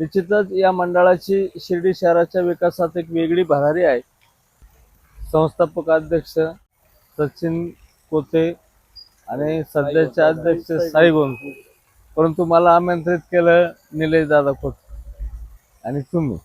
निश्चितच या मंडळाची शिर्डी शहराच्या विकासात एक वेगळी भरारी आहे. संस्थापक अध्यक्ष सचिन कोते आणि सध्याचे अध्यक्ष साईगोन परंतु मला आमंत्रित केलं निलेश दादा कोते आणि तुम्ही?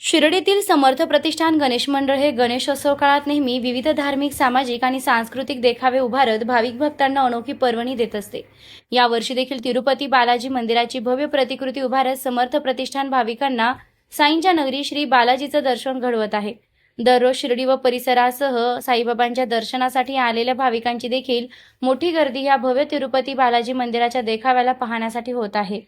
शिर्डीतील समर्थ प्रतिष्ठान गणेश मंडळ हे गणेशोत्सव काळात नेहमी विविध धार्मिक सामाजिक आणि सांस्कृतिक देखावे उभारत भाविक भक्तांना अनोखी पर्वणी देत असते. यावर्षी देखील तिरुपती बालाजी मंदिराची भव्य प्रतिकृती उभारत समर्थ प्रतिष्ठान भाविकांना साईंच्या नगरी श्री बालाजीचं दर्शन घडवत आहे. दररोज शिर्डी व परिसरासह साईबाबांच्या दर्शनासाठी आलेल्या भाविकांची देखील मोठी गर्दी या भव्य तिरुपती बालाजी मंदिराच्या देखाव्याला पाहण्यासाठी होत आहे.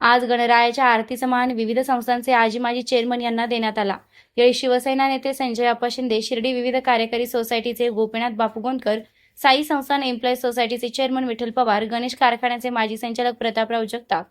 आज गणरायाच्या आरतीचा मान विविध संस्थांचे आजी माजी चेअरमन यांना देण्यात आला. यावेळी शिवसेना नेते संजय अप्पा शिंदे शिर्डी विविध कार्यकारी सोसायटीचे गोपीनाथ बापू गोंदकर साई संस्थान एम्प्लॉईज सोसायटीचे चेअरमन विठ्ठल पवार गणेश कारखान्याचे माजी संचालक प्रतापराव जगताप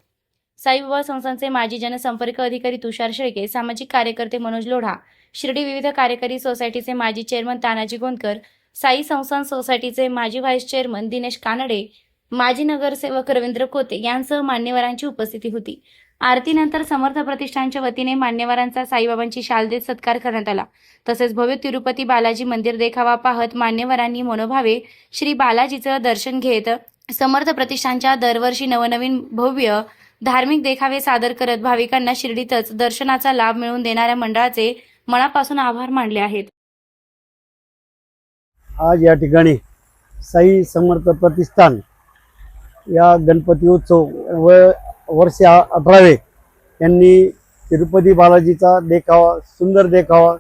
साईबाबा संस्थांचे माजी जनसंपर्क अधिकारी तुषार शेळके सामाजिक कार्यकर्ते मनोज लोढा शिर्डी विविध कार्यकारी सोसायटीचे माजी चेअरमन तानाजी गोंदकर साई संस्थान सोसायटीचे माजी व्हाईस चेअरमन दिनेश कानडे माजी नगरसेवक रवींद्र खोते यांसह मान्यवरांची उपस्थिती होती. आरतीनंतर समर्थ प्रतिष्ठानच्या वतीने मान्यवरांचा साईबाबांची शालदेत सत्कार करण्यात आला. तसेच भव्य तिरुपती बालाजी मंदिर देखावा पाहत मान्यवरांनी मनोभावे श्री बालाजीचं दर्शन घेत समर्थ प्रतिष्ठानच्या दरवर्षी नवनवीन भव्य धार्मिक देखावे सादर करत भाविकांना शिर्डीतच दर्शनाचा लाभ मिळवून देणाऱ्या मंडळाचे मनापासून आभार मानले आहेत. आज या ठिकाणी साई समर्थ प्रतिष्ठान या गणपती उत्सव व वर्ष अठरावे यांनी तिरुपती बालाजीचा देखावा सुंदर देखावा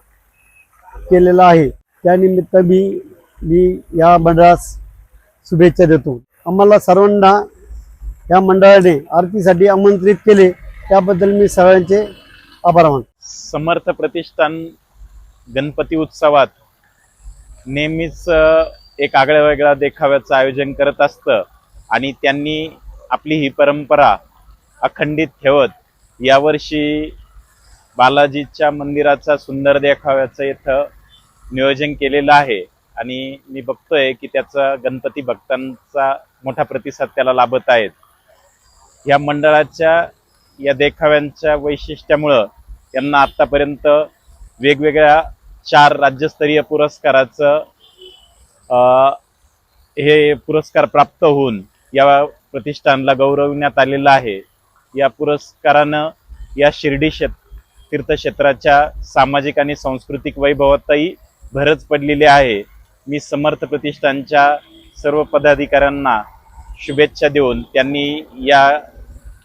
केलेला आहे. त्यानिमित्त मी मी या मंडळास शुभेच्छा देतो. आम्हाला सर्वांना या मंडळाने आरतीसाठी आमंत्रित केले त्याबद्दल मी सगळ्यांचे आभार मानतो. समर्थ प्रतिष्ठान गणपती उत्सवात नेहमीच एक आगळ्या वेगळ्या देखाव्याचं आयोजन करत असतं. आणि त्यांनी आपली ही परंपरा अखंडित ठेवत यावर्षी बालाजीच्या मंदिराचा सुंदर देखाव्याचं इथं नियोजन केलेलं आहे. आणि मी बघतोय की त्याचा गणपती भक्तांचा मोठा प्रतिसाद त्याला लाभत आहेत. या मंडळाच्या या देखाव्यांच्या वैशिष्ट्यामुळं त्यांना आत्तापर्यंत वेगवेगळ्या चार राज्यस्तरीय पुरस्काराचं हे पुरस्कार प्राप्त होऊन या प्रतिष्ठानला गौरविण्यात आलेलं आहे. या पुरस्कारानं या शिर्डी शेत तीर्थक्षेत्राच्या सामाजिक आणि सांस्कृतिक वैभवातही भरच पडलेली आहे. मी समर्थ प्रतिष्ठानच्या सर्व पदाधिकाऱ्यांना शुभेच्छा देऊन त्यांनी या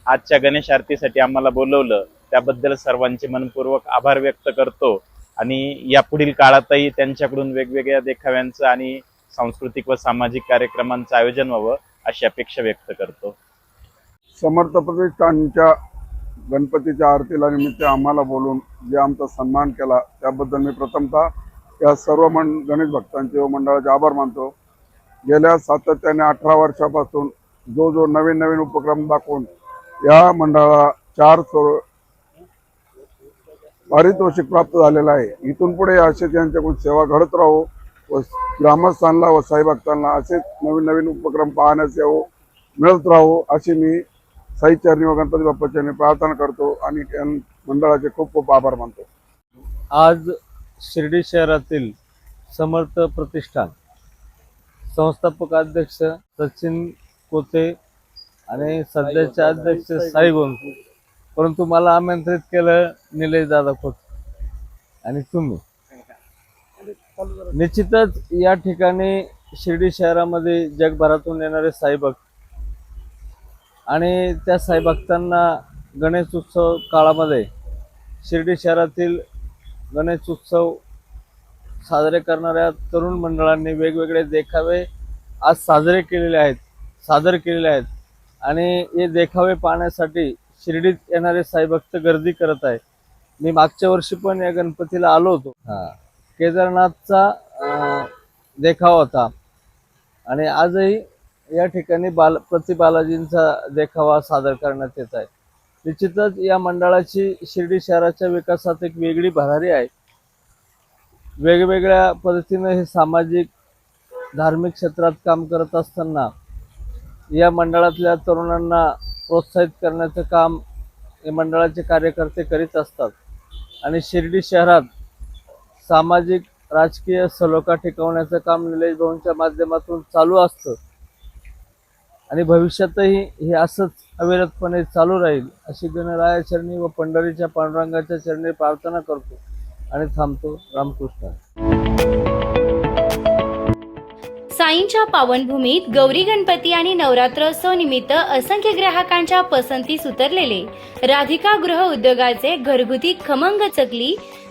आजच्या गणेश आरतीसाठी आम्हाला बोलवलं. त्याबद्दल सर्वांचे मनपूर्वक आभार व्यक्त करतो आणि यापुढील काळातही त्यांच्याकडून वेगवेगळ्या देखाव्यांचं आणि सांस्कृतिक व सामाजिक कार्यक्रमांचं आयोजन व्हावं. अशी अपेक्षा व्यक्त करतो. समर्थ प्रतिष्ठानच्या गणपतीच्या आरतीला निमित्त आम्हाला बोलून जे आमचा सन्मान केला त्याबद्दल मी प्रथमतः या सर्व मं गणेश भक्तांचे व मंडळाचे आभार मानतो. गेल्या सातत्याने अठरा वर्षापासून जो जो नवीन नवीन उपक्रम दाखवून या मंडळाला चार सो पारितोषिक प्राप्त झालेला आहे. इथून पुढे असेच यांच्याकडून सेवा घडत राहू व ग्रामस्थांना व साई भक्तांना असेच नवीन नवीन उपक्रम पाहण्यास यावं मिळत राहो अशी मी साई चरणी व गणपती बाप्पाच्या प्रार्थना करतो आणि त्या मंडळाचे खूप खूप आभार मानतो. आज शिर्डी शहरातील समर्थ प्रतिष्ठान संस्थापक अध्यक्ष सचिन कोते आणि सध्याचे अध्यक्ष साई गोंद परंतु मला आमंत्रित केलं निलेश दादा खोत आणि तुम्ही? निश्चितच या ठिकाणी शिर्डी शहरामध्ये जगभरातून येणारे साईभक्त आणि त्या साईभक्तांना गणेश उत्सव काळामध्ये शिर्डी शहरातील गणेश उत्सव साजरे करणाऱ्या तरुण मंडळांनी वेगवेगळे देखावे आज साजरे केलेले आहेत सादर केलेले आहेत. आणि हे देखावे पाहण्यासाठी शिर्डीत येणारे साईभक्त गर्दी करत आहे मी मागच्या वर्षी पण या गणपतीला आलो होतो. हा. केदारनाथचा देखावा होता. आणि आजही या ठिकाणी बाल प्रति बालाजींचा देखावा सादर करण्यात येत आहे. निश्चितच या मंडळाची शिर्डी शहराच्या विकासात एक वेगळी भरारी आहे. वेगवेगळ्या पद्धतीने हे सामाजिक धार्मिक क्षेत्रात काम करत असताना या मंडळातल्या तरुणांना प्रोत्साहित करण्याचं काम हे मंडळाचे कार्यकर्ते करीत असतात. आणि शिर्डी शहरात सामाजिक राजकीय सलोखा टिकवण्याचं काम निलेश भाऊंच्या माध्यमातून चालू असतं. आणि भविष्यातही हे असंच अविरतपणे चालू राहील अशी गणराया चरणी व पंढरीच्या पांडुरंगाच्या चरणी प्रार्थना करतो आणि थांबतो रामकृष्ण. साईंच्या पावनभूमीत गौरी गणपती आणि नवरात्रोत्सव निमित्त असंख्य ग्राहकांच्या पसंतीस उतरलेले राधिका गृह उद्योगाचे घरगुती खमंग चकली